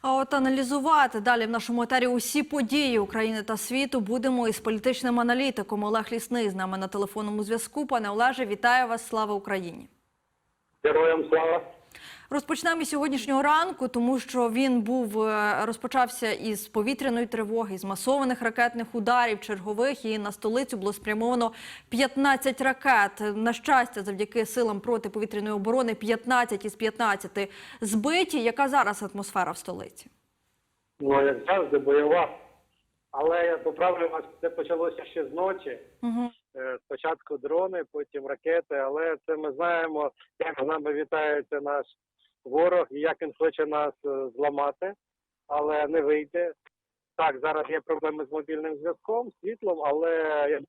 А от аналізувати далі в нашому етері усі події України та світу будемо із політичним аналітиком Олег Лісний з нами на телефонному зв'язку. Пане Олеже, вітаю вас! Слава Україні! Героям слава. Розпочнемо сьогоднішнього ранку, тому що він був е, розпочався із повітряної тривоги, з масованих ракетних ударів чергових. І на столицю було спрямовано 15 ракет. На щастя, завдяки силам протиповітряної оборони 15 із 15 збиті. Яка зараз атмосфера в столиці? Ну, як завжди, бойова. Але я поправлю вас, це почалося ще з ночі. Угу. Е, Спочатку дрони, потім ракети, але це ми знаємо, як з нами вітається наш ворог і як він хоче нас е, зламати, але не вийде. Так, зараз є проблеми з мобільним зв'язком, світлом, але я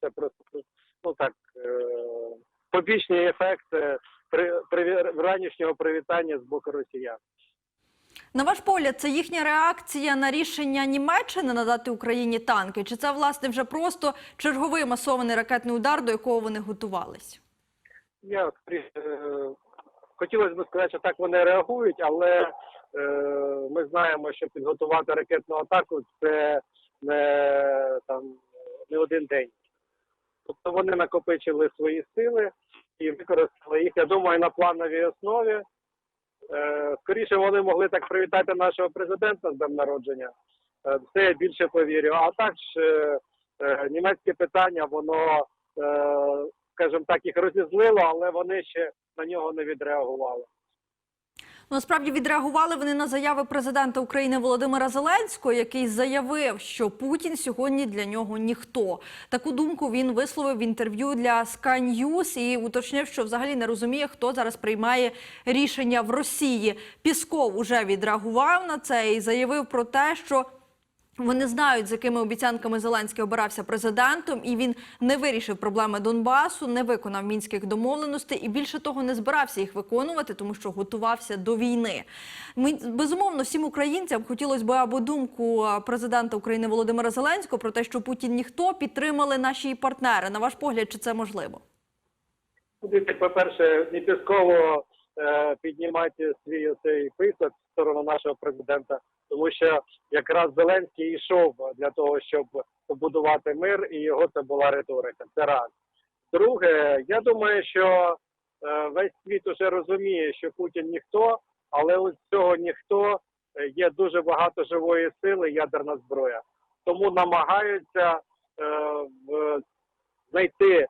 це просто ну так е, побічний ефект е, при, при ранішнього привітання з боку росіян. На ваш погляд, це їхня реакція на рішення Німеччини надати Україні танки? Чи це власне вже просто черговий масований ракетний удар, до якого вони готувались? Я хотілося б сказати, що так вони реагують, але е, ми знаємо, що підготувати ракетну атаку це не там не один день. Тобто вони накопичили свої сили і використали їх, я думаю, на плановій основі. Е, скоріше вони могли так привітати нашого президента з днем народження. Е, це я більше повірю. А так ж е, е, німецьке питання, воно, е, скажімо так, їх розізлило, але вони ще на нього не відреагували. Ну, Насправді відреагували вони на заяви президента України Володимира Зеленського, який заявив, що Путін сьогодні для нього ніхто. Таку думку він висловив в інтерв'ю для Sky News і уточнив, що взагалі не розуміє, хто зараз приймає рішення в Росії. Пісков уже відреагував на це і заявив про те, що. Вони знають, з якими обіцянками Зеленський обирався президентом, і він не вирішив проблеми Донбасу, не виконав мінських домовленостей і більше того не збирався їх виконувати, тому що готувався до війни. Ми безумовно всім українцям хотілося б або думку президента України Володимира Зеленського про те, що Путін ніхто підтримали наші партнери. На ваш погляд, чи це можливо? Дивіться, по-перше, не пісково е, піднімати свій цей писок в сторону нашого президента, тому що якраз Зеленський йшов для того, щоб побудувати мир, і його це була риторика. Це раз. Друге, я думаю, що е, весь світ уже розуміє, що Путін ніхто, але у цього ніхто е, є дуже багато живої сили, ядерна зброя. Тому намагаються е, знайти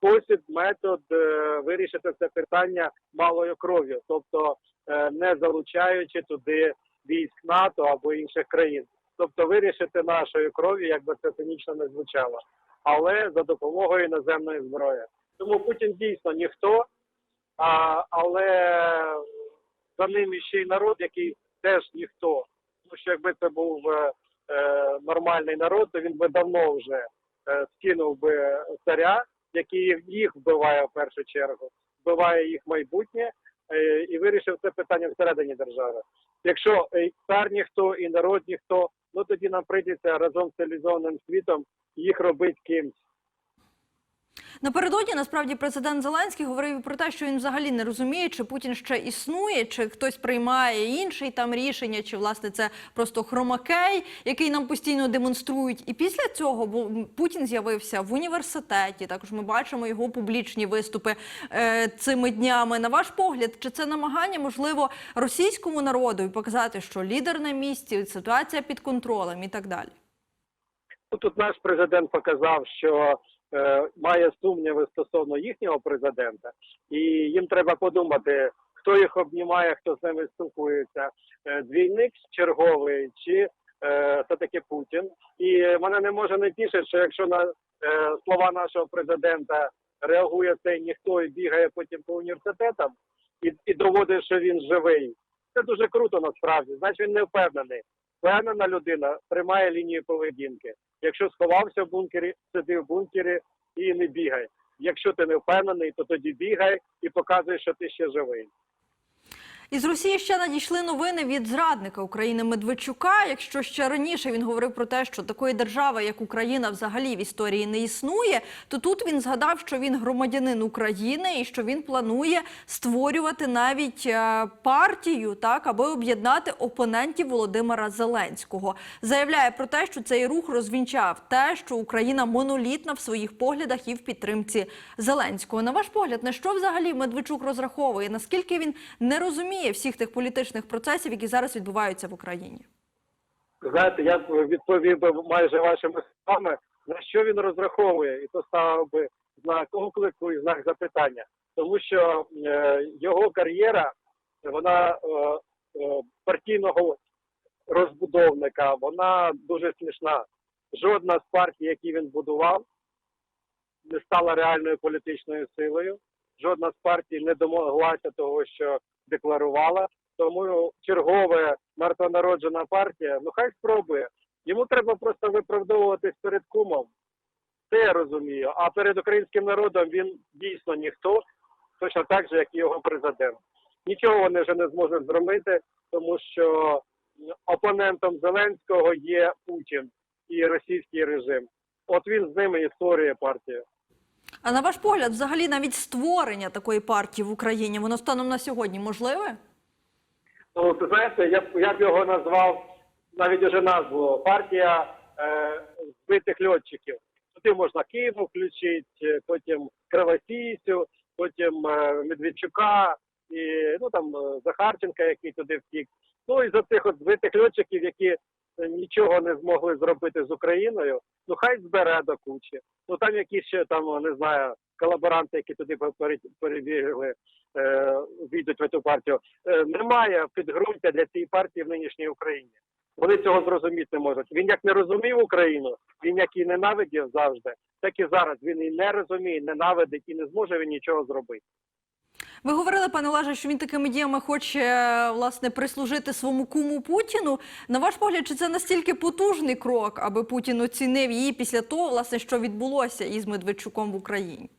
спосіб, метод е, вирішити це питання малою кров'ю, тобто е, не залучаючи туди військ НАТО або інших країн. Тобто вирішити нашою кров'ю, як би це цинічно не звучало, але за допомогою іноземної зброї. Тому Путін дійсно ніхто, а, але за ним іще й народ, який теж ніхто. Тому що якби це був е, е, нормальний народ, то він би давно вже е, скинув би царя, який їх- вбиває в першу чергу, вбиває їх майбутнє і вирішив це питання всередині держави. Якщо е, цар ніхто і народ ніхто, ну тоді нам прийдеться разом з цивілізованим світом їх робити кимсь. Напередодні насправді президент Зеленський говорив про те, що він взагалі не розуміє, чи Путін ще існує, чи хтось приймає інший там рішення, чи власне це просто хромакей, який нам постійно демонструють. І після цього Путін з'явився в університеті. Також ми бачимо його публічні виступи е, цими днями. На ваш погляд, чи це намагання можливо російському народу показати, що лідер на місці, ситуація під контролем і так далі? Ну, Тут наш президент показав, що має сумніви стосовно їхнього президента, і їм треба подумати, хто їх обнімає, хто з ними спілкується. Е, двійник черговий чи е, все-таки Путін. І мене не може не тішити, що якщо на е, слова нашого президента реагує цей ніхто і бігає потім по університетам і, і доводить, що він живий. Це дуже круто насправді. Значить, він не впевнений. Впевнена людина тримає лінію поведінки. Якщо сховався в бункері, сиди в бункері і не бігай. Якщо ти не впевнений, то тоді бігай і показуй, що ти ще живий. Із Росії ще надійшли новини від зрадника України Медведчука. Якщо ще раніше він говорив про те, що такої держави, як Україна, взагалі в історії не існує, то тут він згадав, що він громадянин України і що він планує створювати навіть е, партію, так аби об'єднати опонентів Володимира Зеленського. Заявляє про те, що цей рух розвінчав те, що Україна монолітна в своїх поглядах і в підтримці Зеленського. На ваш погляд, на що взагалі Медведчук розраховує? Наскільки він не розуміє всіх тих політичних процесів, які зараз відбуваються в Україні? Знаєте, я відповів би майже вашими словами, на що він розраховує, і то ставив би знак оклику і знак запитання. Тому що е, його кар'єра, вона е, е, партійного розбудовника, вона дуже смішна. Жодна з партій, які він будував, не стала реальною політичною силою. Жодна з партій не домоглася того, що декларувала. Тому чергове мертвонароджена партія, ну хай спробує. Йому треба просто виправдовуватись перед кумом. Це я розумію. А перед українським народом він дійсно ніхто, точно так же, як і його президент. Нічого вони вже не зможуть зробити, тому що опонентом Зеленського є Путін і російський режим. От він з ними і створює партію. А на ваш погляд, взагалі, навіть створення такої партії в Україні, воно станом на сьогодні можливе? Ну, ти знаєте, я б я б його назвав навіть уже назву партія е, збитих льотчиків. Туди можна Київ включити, потім Кривосісю, потім е, Медведчука і ну там е, Захарченка, який туди втік. Ну і за цих от збитих льотчиків, які е, нічого не змогли зробити з Україною, ну хай збере до кучі. Ну там якісь ще там не знаю колаборанти, які туди пере- перебігли, е, війдуть в цю партію. Е, немає підґрунтя для цієї партії в нинішній Україні. Вони цього зрозуміти не можуть. Він як не розумів Україну, він як і ненавидів завжди, так і зараз він і не розуміє, ненавидить і не зможе він нічого зробити. Ви говорили, пане Олеже, що він такими діями хоче е, власне прислужити своєму куму Путіну. На ваш погляд, чи це настільки потужний крок, аби Путін оцінив її після того, власне, що відбулося із Медведчуком в Україні?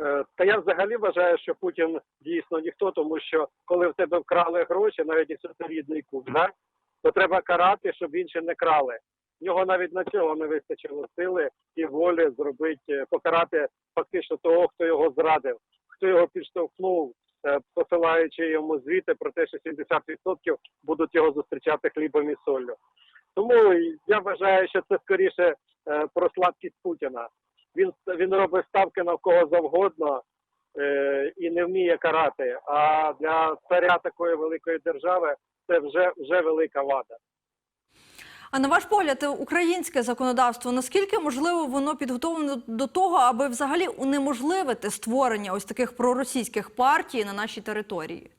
Е, Та я взагалі вважаю, що Путін дійсно ніхто, тому що коли в тебе вкрали гроші, навіть якщо це рідний кум, да? то треба карати, щоб інші не крали. В нього навіть на цього не вистачило сили і волі зробити, е, покарати фактично того, хто його зрадив, хто його підштовхнув, е, посилаючи йому звіти про те, що 70% будуть його зустрічати хлібом і соллю. Тому я вважаю, що це скоріше е, про слабкість Путіна. Він він робить ставки на кого завгодно е, і не вміє карати. А для царя такої великої держави це вже вже велика вада. А на ваш погляд, українське законодавство наскільки можливо воно підготовлено до того, аби взагалі унеможливити створення ось таких проросійських партій на нашій території?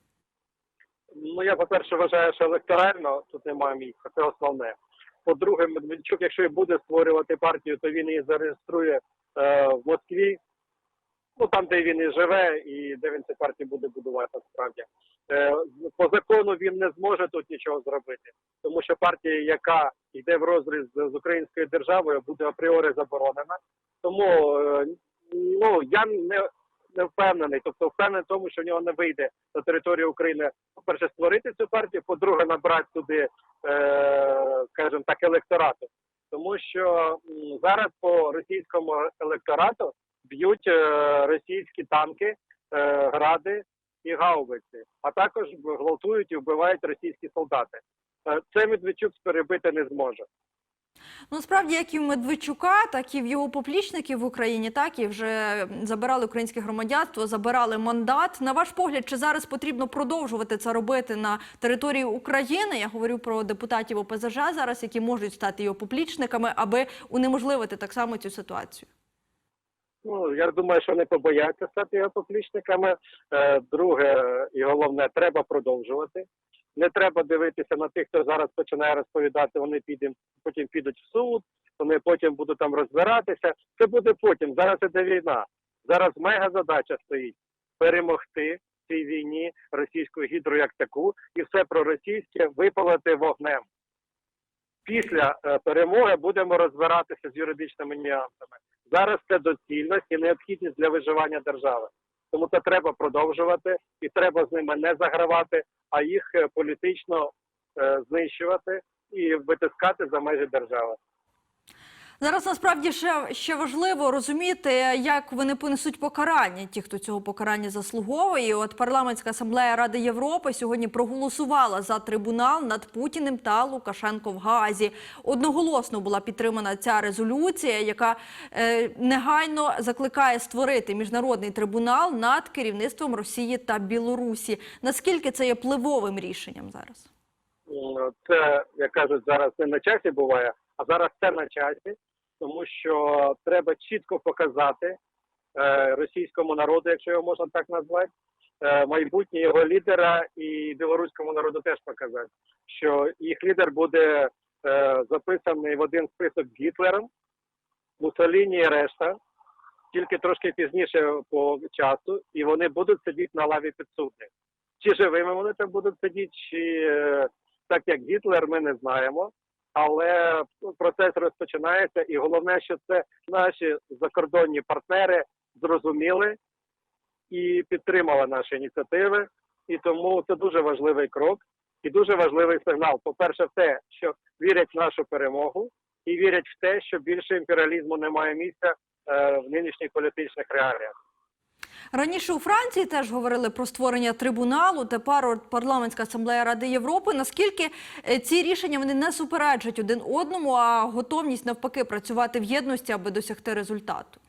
Ну я по-перше вважаю, що електорально тут немає місця. Це основне. По-друге, Медведчук, якщо і буде створювати партію, то він її зареєструє е, в Москві. Ну там, де він і живе, і де він цю партію буде будувати насправді. Е, по закону він не зможе тут нічого зробити, тому що партія, яка йде в розріз з, українською державою, буде апріорі заборонена. Тому е, ну я не, не впевнений, тобто впевнений в тому, що в нього не вийде на територію України, по-перше, створити цю партію, по-друге, набрати туди, е, скажімо так, електорату. Тому що м, зараз по російському електорату б'ють е, російські танки, е, гради і гаубиці, а також гвалтують і вбивають російські солдати. Е, Це Медведчук перебити не зможе. Ну, насправді, як і в Медведчука, так і в його поплічників в Україні, так і вже забирали українське громадянство, забирали мандат. На ваш погляд, чи зараз потрібно продовжувати це робити на території України? Я говорю про депутатів ОПЗЖ зараз, які можуть стати його поплічниками, аби унеможливити так само цю ситуацію. Ну я думаю, що не побояться стати його поплічниками. Е, Друге, і головне, треба продовжувати. Не треба дивитися на тих, хто зараз починає розповідати. Вони підуть, потім підуть в суд, вони потім будуть там розбиратися. Це буде потім. Зараз іде війна. Зараз мега задача стоїть перемогти в цій війні російську гідру як таку, і все проросійське випалити вогнем. Після е, перемоги будемо розбиратися з юридичними нюансами. Зараз це доцільність і необхідність для виживання держави. Тому це треба продовжувати і треба з ними не загравати, а їх е, політично е, знищувати і витискати за межі держави. Зараз насправді ще, ще важливо розуміти, як вони понесуть покарання, ті, хто цього покарання заслуговує. От парламентська асамблея Ради Європи сьогодні проголосувала за трибунал над Путіним та Лукашенко в Гаазі. Одноголосно була підтримана ця резолюція, яка е, негайно закликає створити міжнародний трибунал над керівництвом Росії та Білорусі. Наскільки це є пливовим рішенням зараз? Це, як кажуть, зараз не на часі буває, а зараз це на часі, тому що треба чітко показати е, російському народу, якщо його можна так назвати, е, майбутнє його лідера і білоруському народу теж показати, що їх лідер буде е, записаний в один список Гітлером, Муссоліні і решта, тільки трошки пізніше по часу, і вони будуть сидіти на лаві підсудних. Чи живими вони там будуть сидіти, чи е, так як Гітлер, ми не знаємо. Але процес розпочинається, і головне, що це наші закордонні партнери зрозуміли і підтримали наші ініціативи. І тому це дуже важливий крок і дуже важливий сигнал. По-перше, в те, що вірять в нашу перемогу, і вірять в те, що більше імперіалізму немає місця е, в нинішніх політичних реаліях. Раніше у Франції теж говорили про створення трибуналу. Тепер парламентська асамблея Ради Європи. Наскільки е, ці рішення вони не суперечать один одному, а готовність навпаки працювати в єдності, аби досягти результату?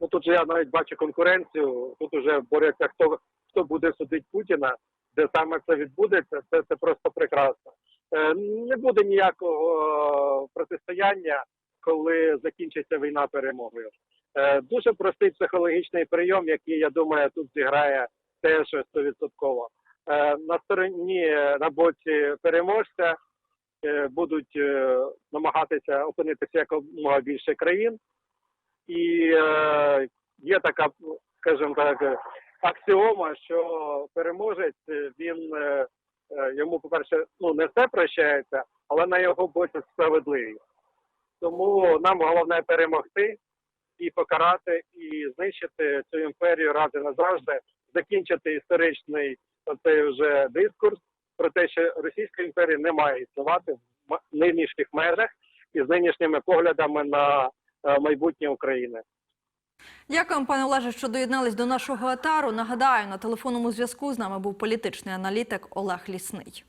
Ну тут я навіть бачу конкуренцію. Тут уже борються хто хто буде судити Путіна, де саме це відбудеться. Це, це просто прекрасно. Е, не буде ніякого протистояння, коли закінчиться війна перемогою. Е, дуже простий психологічний прийом, який я думаю тут зіграє теж стовідсотково. Е, на стороні на боці переможця е, будуть намагатися опинитися якомога більше країн. І є така, скажімо так, аксіома, що переможець він йому, по-перше, ну не все прощається, але на його боці справедливість. Тому нам головне перемогти і покарати, і знищити цю імперію раз і назавжди, закінчити історичний оцей вже дискурс про те, що Російська імперія не має існувати в нинішніх межах і з нинішніми поглядами на е, майбутнє України. Дякуємо, пане Олеже, що доєднались до нашого етару. Нагадаю, на телефонному зв'язку з нами був політичний аналітик Олег Лісний.